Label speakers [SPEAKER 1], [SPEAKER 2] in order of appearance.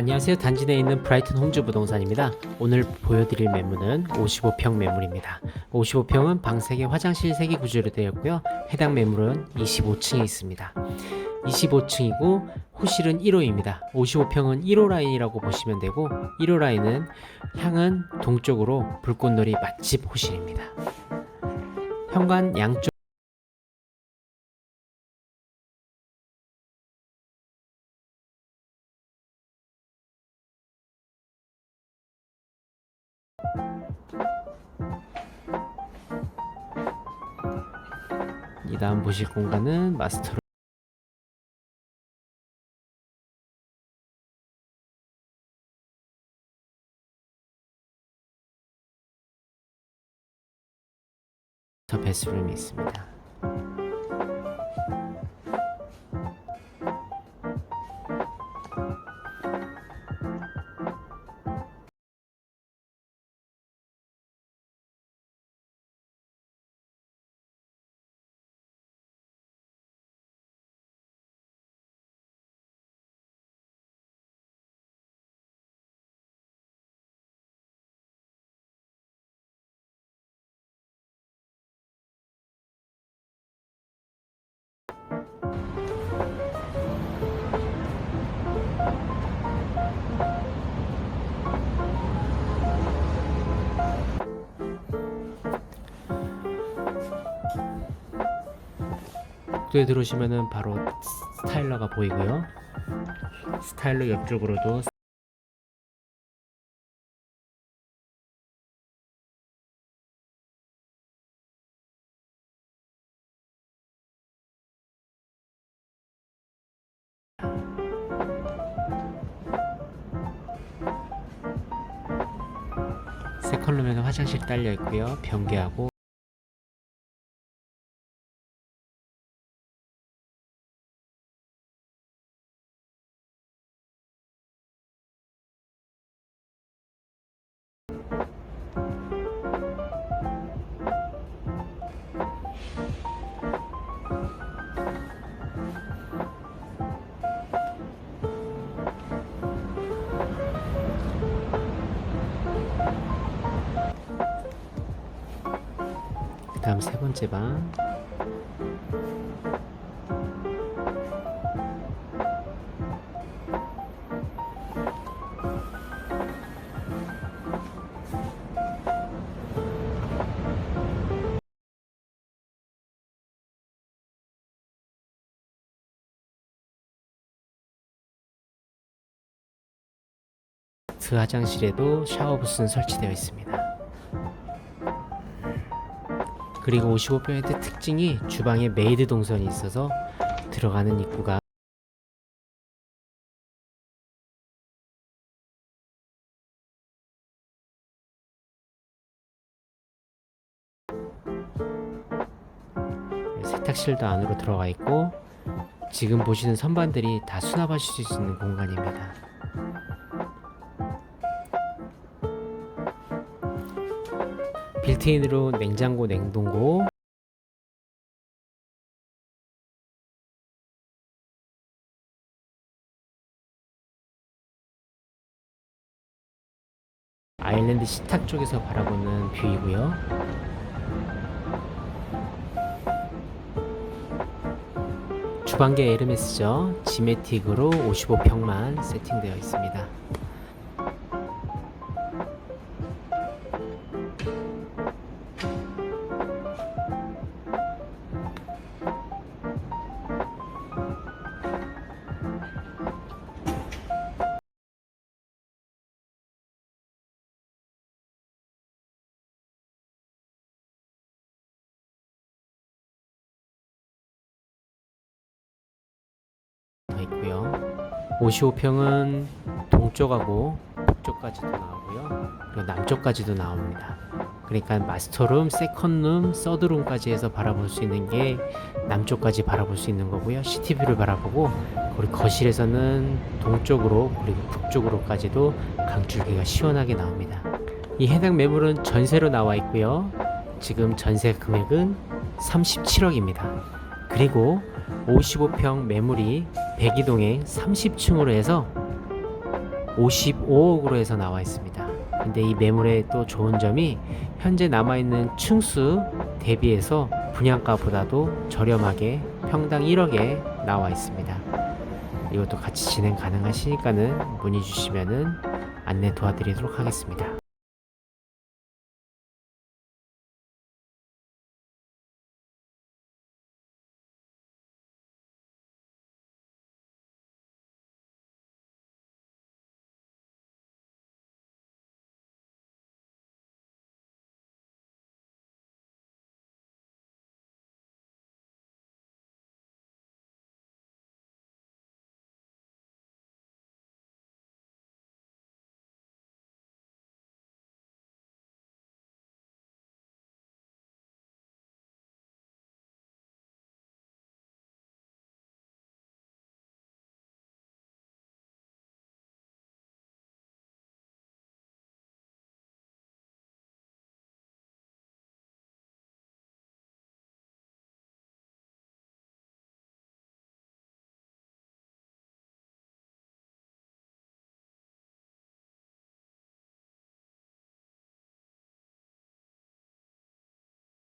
[SPEAKER 1] 안녕하세요. 단지 내에 있는 브라이튼 홈즈 부동산입니다. 오늘 보여드릴 매물은 55평 매물입니다. 55평은 방 3개, 화장실 3개 구조로 되어 있고요. 해당 매물은 25층에 있습니다. 25층이고 호실은 1호입니다. 55평은 1호 라인이라고 보시면 되고 1호 라인은 향은 동쪽으로 불꽃놀이 맛집 호실입니다. 현관 양쪽 이 다음 보실 공간은 마스터 베스룸이 있습니다. 복도에 들어오시면은 바로 스타일러가 보이고요. 스타일러 옆쪽으로도 세컨룸에는 화장실 딸려 있고요. 변기하고 다음 세 번째 방 그 화장실에도 샤워 부스는 설치되어 있습니다. 그리고 55평의 특징이 주방에 메이드 동선이 있어서 들어가는 입구가 세탁실도 안으로 들어가 있고 지금 보시는 선반들이 다 수납하실 수 있는 공간입니다. 빌트인으로 냉장고, 냉동고, 아일랜드 식탁 쪽에서 바라보는 뷰이고요. 주방계 에르메스죠. 지메틱으로 55평만 세팅되어 있습니다. 더 있고요. 55평은 동쪽하고 북쪽까지도 나오고요. 그리고 남쪽까지도 나옵니다. 그러니까 마스터룸, 세컨룸, 서드룸까지 해서 바라볼 수 있는 게 남쪽까지 바라볼 수 있는 거고요. 시티뷰를 바라보고 그리고 거실에서는 동쪽으로 그리고 북쪽으로까지도 강줄기가 시원하게 나옵니다. 이 해당 매물은 전세로 나와 있고요. 지금 전세 금액은 37억입니다. 그리고 55평 매물이 백이동에 30층으로 해서 55억으로 해서 나와 있습니다. 근데 이 매물의 또 좋은 점이 현재 남아있는 층수 대비해서 분양가보다도 저렴하게 평당 1억에 나와 있습니다. 이것도 같이 진행 가능하시니까는 문의 주시면은 안내 도와드리도록 하겠습니다.